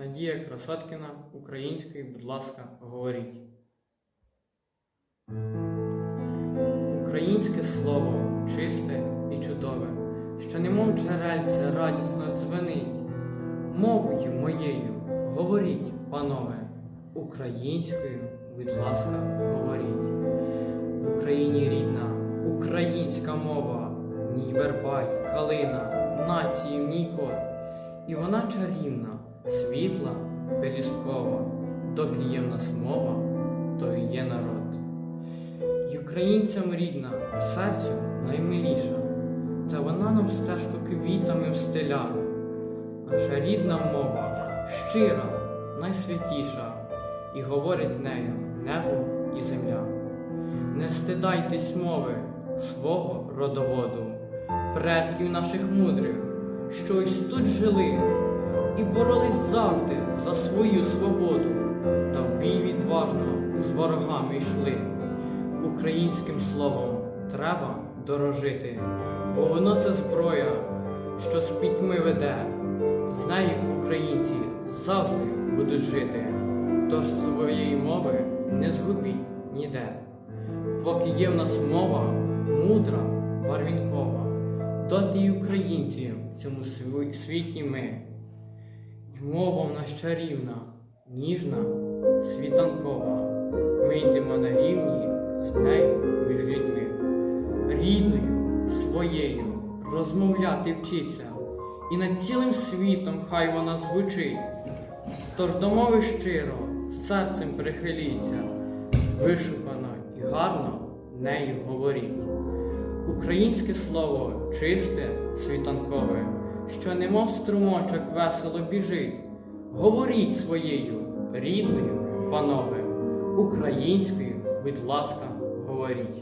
Надія Красоткіна, українською, будь ласка, говоріть. Українське слово чисте і чудове, що немов джерельце радісно дзвенить. Мовою моєю говоріть, панове, українською, будь ласка, говоріть. В Україні рідна, українська мова, ній верба й калина, нації ній код. І вона чарівна, світла, пелюсткова, доки є в нас мова, то і є народ. І українцям рідна, серцю наймиліша, це вона нам стежку квітами встиля. Наша рідна мова щира, найсвятіша, і говорить нею небо і земля. Не стидайтесь мови свого родоводу, предків наших мудрих, що ось тут жили, і боролись завжди за свою свободу, та в бій відважно з ворогами йшли. Українським словом треба дорожити, бо воно це зброя, що з пітьми веде. З нею українці завжди будуть жити, тож своєї мови не згубіть ніде. Поки є в нас мова мудра, барвінкова, доти й українці в цьому світі ми. Мова в нас чарівна, ніжна, світанкова. Ми йдемо на рівні з нею між людьми. Рідною, своєю розмовляти вчиться, і над цілим світом хай вона звучить. Тож до мови щиро, серцем прихиліться, вишукано і гарно нею говоріть. Українське слово чисте, світанкове, що немов струмочок весело біжить. Говоріть своєю рідною, панове, українською, будь ласка, говоріть.